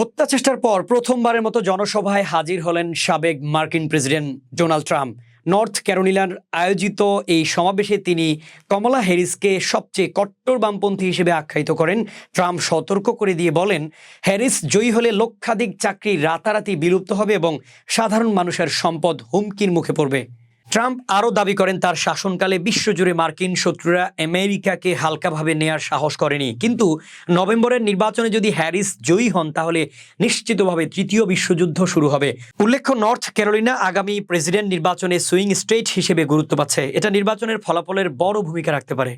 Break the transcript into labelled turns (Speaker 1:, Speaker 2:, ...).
Speaker 1: হত্যা চেষ্টার পর প্রথমবারের মতো জনসভায় হাজির হলেন সাবেক মার্কিন প্রেসিডেন্ট ডোনাল্ড ট্রাম্প। নর্থ ক্যারোলিনার আয়োজিত এই সমাবেশে তিনি কমলা হ্যারিসকে সবচেয়ে কট্টর বামপন্থী হিসেবে আখ্যায়িত করেন। ট্রাম্প সতর্ক করে দিয়ে বলেন, হ্যারিস জয়ী হলে লক্ষাধিক চাকরি রাতারাতি বিলুপ্ত হবে এবং সাধারণ মানুষের সম্পদ হুমকির মুখে পড়বে। ট্রাম্প আরও দাবি করেন তার শাসনকালে বিশ্বজুড়ে মার্কিন শত্রুরা আমেরিকাকে হালকাভাবে নেয়ার সাহস করেনি। কিন্তু নভেম্বরের নির্বাচনে যদি হ্যারিস জয়ী হন, তাহলে নিশ্চিতভাবে তৃতীয় বিশ্বযুদ্ধ শুরু হবে। উল্লেখ্য, নর্থ ক্যারোলিনা আগামী প্রেসিডেন্ট নির্বাচনে সুইং স্টেট হিসেবে গুরুত্ব পাচ্ছে। এটা নির্বাচনের ফলাফলের বড় ভূমিকা রাখতে পারে।